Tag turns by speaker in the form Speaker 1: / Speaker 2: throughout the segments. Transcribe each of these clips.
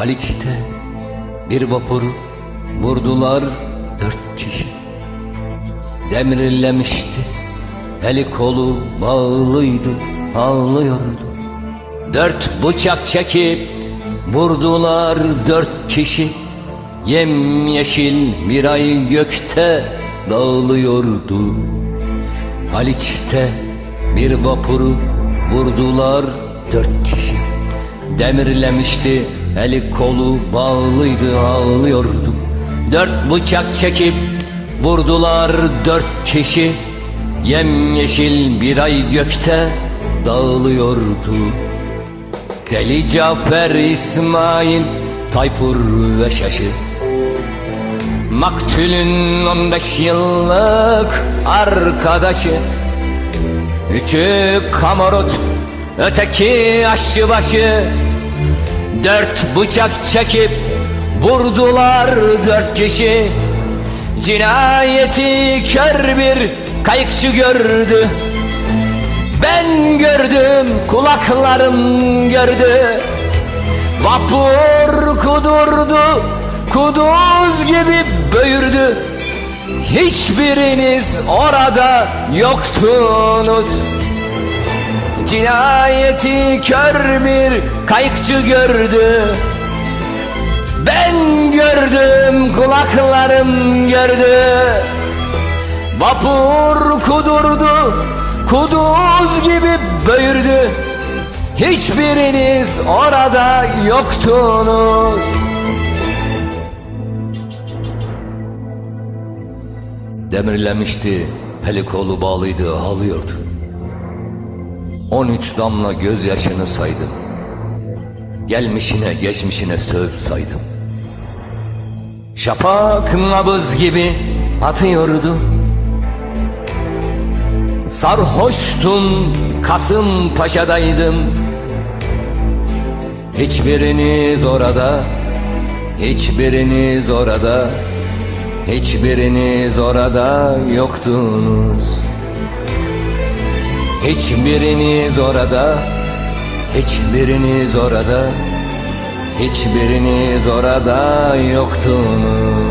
Speaker 1: Haliç'te bir vapur vurdular dört kişi. Demirlemişti. Eli kolu bağlıydı ağlıyordu. Dört bıçak çekip vurdular dört kişi. Yem yeşil bir ay gökte dağılıyordu. Haliç'te bir vapuru vurdular dört kişi. Demirlemişti eli kolu bağlıydı ağlıyordu Dört bıçak çekip vurdular dört kişi. Yem yeşil bir ay gökte dağılıyordu. Deli Cafer İsmail Tayfur ve Şaşı. Maktülün 15 yıllık arkadaşı. Üçü kamarot Öteki aşçıbaşı. Dört bıçak çekip Vurdular dört kişi. Cinayeti kör bir kayıkçı gördü. Ben gördüm kulaklarım gördü. Vapur kudurdu Kuduz gibi böğürdü. Hiçbiriniz orada yoktunuz. Cinayeti kör bir kayıkçı gördü Ben gördüm kulaklarım gördü Vapur kudurdu Kuduz gibi böğürdü Hiçbiriniz orada yoktunuz Demirlemişti, eli kolu bağlıydı, ağlıyordu. 13 damla gözyaşını saydım. Gelmişine geçmişine söv saydım. Şafak nabız gibi atıyordu. Sarhoştun Kasımpaşa'daydım. Hiçbiriniz orada, hiçbiriniz orada, hiçbiriniz orada yoktunuz. Hiçbiriniz orada, hiçbiriniz orada, hiçbiriniz orada yoktunuz.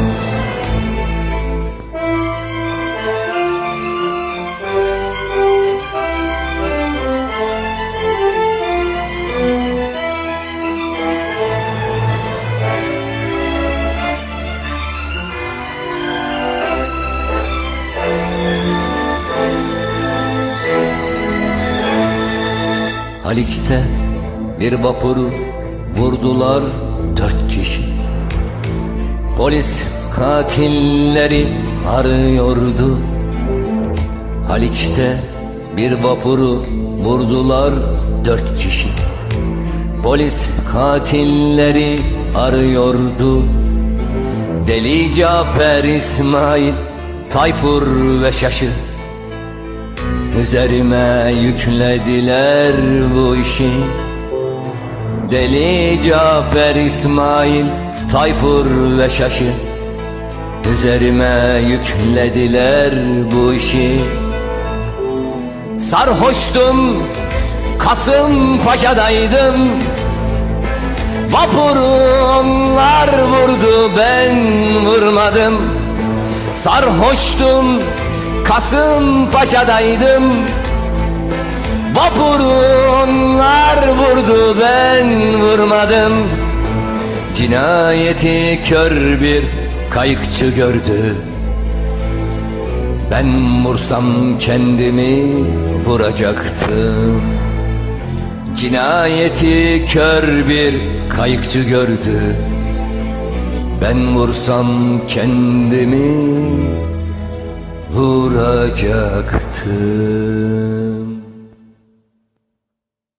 Speaker 1: Haliç'te bir vapuru vurdular dört kişi. Polis katilleri arıyordu. Haliç'te bir vapuru vurdular dört kişi. Polis katilleri arıyordu. Deli Cafer İsmail Tayfur ve Şaşı Üzerime yüklediler bu işi. Deli Cafer İsmail Tayfur ve Şaşı Üzerime yüklediler bu işi. Sarhoştum Kasımpaşa'daydım. Vapurumlar vurdu ben vurmadım. Sarhoştum Kasımpaşa'daydım. Vapurunlar vurdu ben vurmadım. Cinayeti kör bir kayıkçı gördü. Ben vursam kendimi vuracaktım. Cinayeti kör bir kayıkçı gördü. Ben vursam kendimi vuracaktı